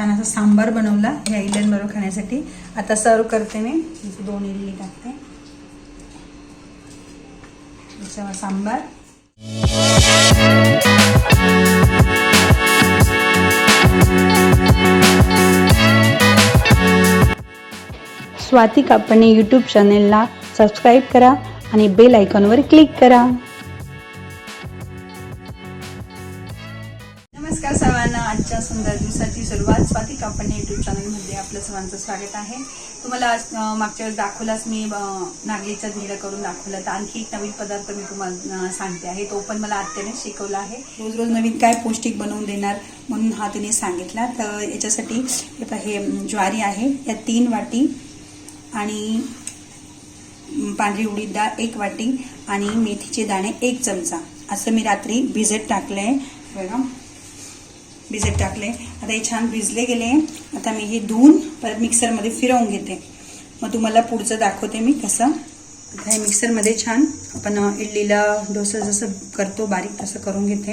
छान असा सांबार बनवला ह्या इडल्यांबरोबर खाण्यासाठी. आता सर्व करते मी. इथे दोन इडली टाकते. सांबार. स्वाती कापणे यूट्यूब चॅनेलला सबस्क्राईब करा आणि बेल आयकॉनवर क्लिक करा. सुंदर दिवसाची सुरुवात स्वाती कापडणे युट्यूब चॅनलमध्ये आपलं सर्वांचं स्वागत आहे. तुम्हाला आज, मागच्या वेळेस दाखवलाच मी नागलीचा धिरं करून दाखवलं तर आणखी एक नवीन पदार्थ मी तुम्हाला सांगते आहे. तो पण मला आत्याने शिकवला आहे. रोज रोज नवीन काय पौष्टिक बनवून देणार म्हणून हा तिने सांगितला. तर याच्यासाठी हे ज्वारी आहे. या तीन वाटी आणि पांढरी उडीद डाळ एक वाटी आणि मेथीचे दाणे एक चमचा. असं मी रात्री भिजत टाकलं आहे बघा. भिजत टाकले. आता हे छान भिजले गेले. आता मी हे धुवून परत मिक्सरमध्ये फिरवून घेते. मग तुम्हाला पुढचं दाखवते मी कसं. आता हे मिक्सरमध्ये छान आपण इडलीला डोसा जसं करतो बारीक तसं करून घेते.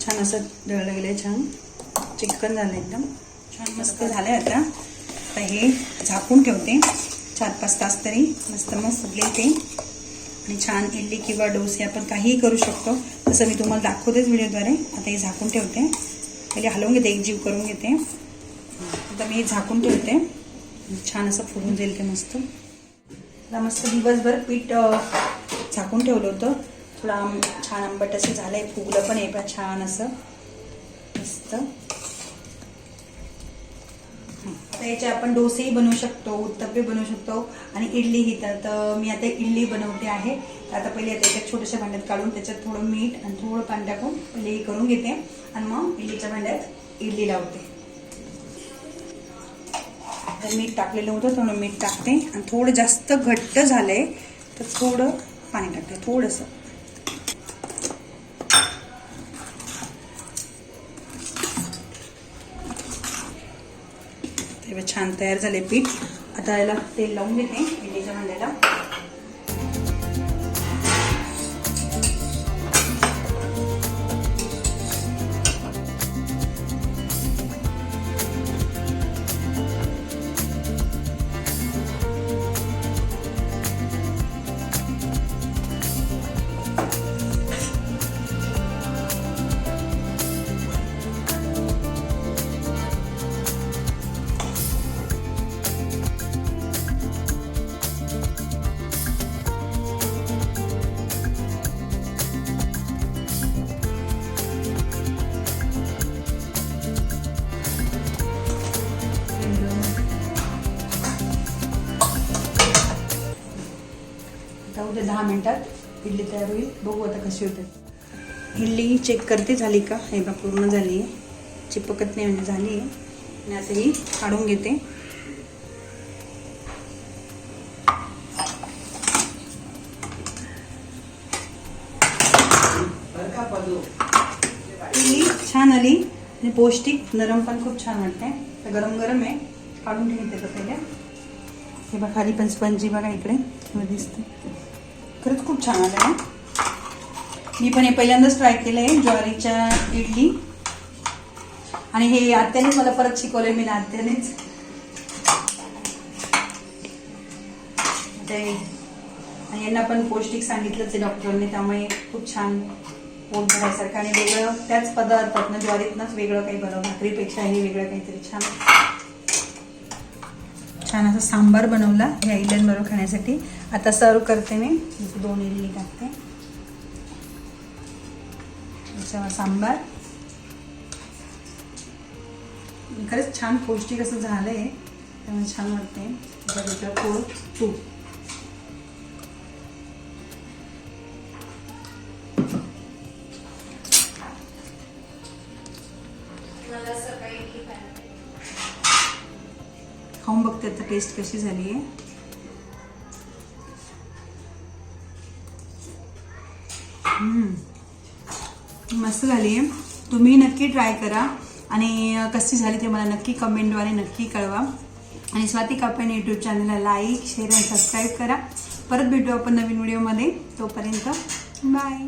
छान असं दळलं गेलं छान. चिकन झालं एकदम. छान मस्त झालं आता. आता हे झाकून ठेवते. चार पाच तास तरी मस्त मग फुगले ते आणि छान इडली किंवा डोसे आपण काहीही करू शकतो. तसं मी तुम्हाला दाखवतेच व्हिडिओद्वारे. आता हे झाकून ठेवते. पहिले हलवून घेते एक जीव करून घेते. आता मी हे झाकून ठेवते. छान असं फुगून जाईल ते मस्त. आता मस्त दिवसभर पीठ झाकून ठेवलं होतं. थोडं आंब छान आंबट असं झालं आहे फुगलं पण आहे छान असं. मस्त. आता याचे आपण डोसेही बनवू शकतो उत्तप्पे बनवू शकतो आणि इडली ही तर तर मी आता इडली बनवते आहे. तर आता पहिले आता एका छोट्याशा भांड्यात काढून त्याच्यात थोडं मीठ आणि थोडं पाणी टाकून पहिले हे करून घेते आणि मग इडलीच्या भांड्यात इडली लावते. तर मीठ टाकलेलं होतं थोडं मीठ टाकते आणि थोडं जास्त घट्ट झालंय तर थोडं पाणी टाकते थोडंसं. तेव्हा छान तयार झाले पीठ. आता याला तेल लावून घेते इडलीच्या भांड्याला. आता उद्या दहा मिनटात इडली तयार होईल. बघू आता कशी होते. इडली चेक करते झाली का? हे बा पूर्ण झाली आहे. चिपकत नाही म्हणजे झाली आहे. आणि आता ही काढून घेते. इडली छान आली. आणि पौष्टिक नरम पण खूप छान वाटते. तर गरम गरम आहे. काढून ठेवते तर पहिल्या हे बघा खाली पण स्पंजी बघा इकडे. दिसते खरंच खूप छान आलं आहे मी पण हे पहिल्यांदाच ट्राय केलं आहे ज्वारीच्या इडली. आणि हे आत्याने मला परत शिकवलंय मी ना आत्यानेच. ते आणि यांना पण पौष्टिक सांगितलंच आहे डॉक्टरांनी त्यामुळे खूप छान पोट भरायसारखं आणि वेगळं त्याच पदार्थातनं ज्वारीतनंच वेगळं काही बनव भाकरीपेक्षा हे वेगळं काहीतरी छान. छान असा सांबार बनवला ह्या इडल्यांबरोबर खाण्यासाठी. आता सर्व करते मी. दोन इडली टाकते. याच्यावर सांबार. खरंच छान पौष्टिक असं झालं आहे त्यामुळे छान वाटते त्याच्यात थोडं तूप. खाऊन बघते आता टेस्ट कशी झाली आहे मस्त झाली. आहे तुम्ही नक्की ट्राय करा. आणि कशी झाली ते मला नक्की कमेंटद्वारे नक्की कळवा. आणि स्वाती कापेन यूट्यूब चॅनलला लाईक शेअर आणि सबस्क्राईब करा. परत भेटू आपण नवीन व्हिडिओमध्ये तोपर्यंत बाय